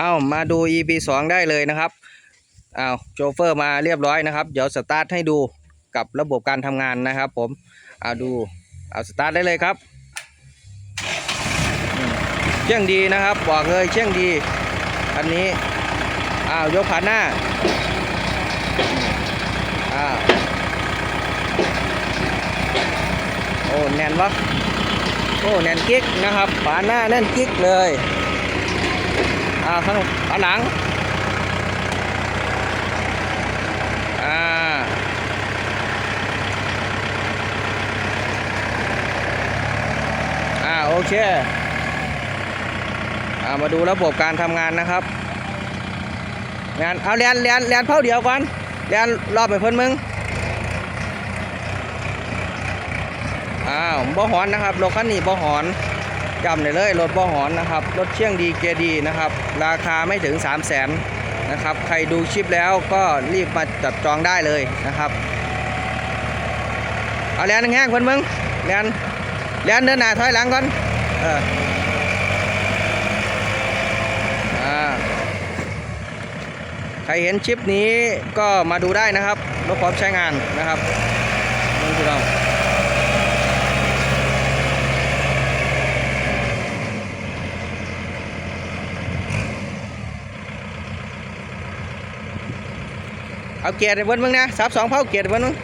เอามาดู EP 2 ได้เลยนะครับเอาโชเฟอร์มาเรียบร้อยนะครับ เดี๋ยวสตาร์ทให้ดูกับระบบการทำงานนะครับผมเอาดูเอาสตาร์ทได้เลยครับเชื่องดีนะครับบอกเลยเชื่องดีคันนี้อ้าวยกผ่านหน้าอ้าวโอ้แน่นวะโอ้แน่นกิ๊กนะครับผ่านหน้าแน่นกิ๊กเลย อ่าขนมผนัง อ่า อ่า โอเค อ่า มาดูระบบการทำงานนะครับ งาน เอาเรียนเรียนเรียนเท่าเดียวก่อนเรียนรอบไปเพิ่นมึง อ้าวบ่หอนนะครับรถคันนี้บ่หอน จำได้เลยรถบ่หอนนะครับ รถเชี่ยงดีเกียร์ดีนะครับ ราคาไม่ถึง 3 0 0แสนนะครับ ใครดูคลิปแล้วก็รีบมาจับจองได้เลยนะครับเอาแลนแห้งๆคนมึงแลนแลนเดินหน้าถอยหลังก่อนเออใครเห็นคลิปนี้ก็มาดูได้นะครับรถพร้อมใช้งานนะครับนี่พี่น้อง เอาเกียร์เบิ้ลมึงนะซับสองเผาเกียร์เบิ้ลมึง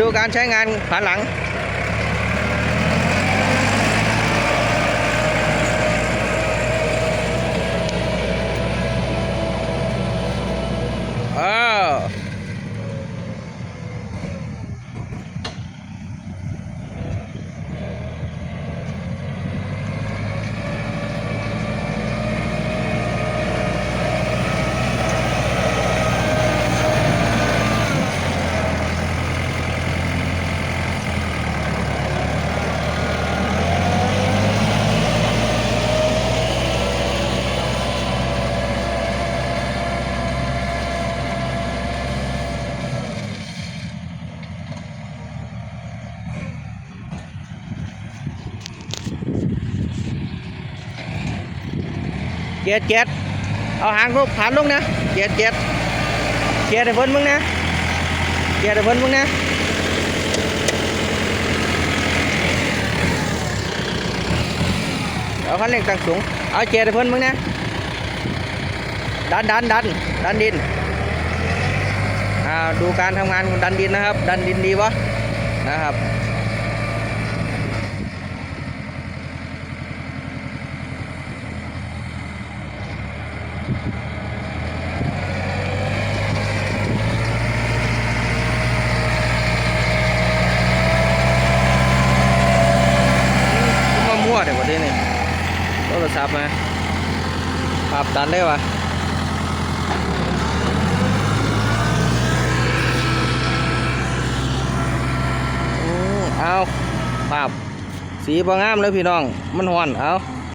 ดูการใช้งานผ่านหลัง เออ เกียร์เกียร์เอาหางลูกผ่านลงนะเกียร์เกียร์เกียร์ไปเบิ้ลมึงนะเกียร์ไปเบิ้ลมึงนะเอาคันเร่งตั้งสูงเอาเกียร์ไปเบิ้ลมึงนะดันดันดันดันดินอ่าดูการทำงานของดันดินนะครับ ดันดินดีวะนะครับ มามั่วเดี๋ยววันนี้นี่โทร ศัพท์มาปรับตันได้ปะอืมเอาปรับสีบางามเลยพี่น้อง มันหอน เอา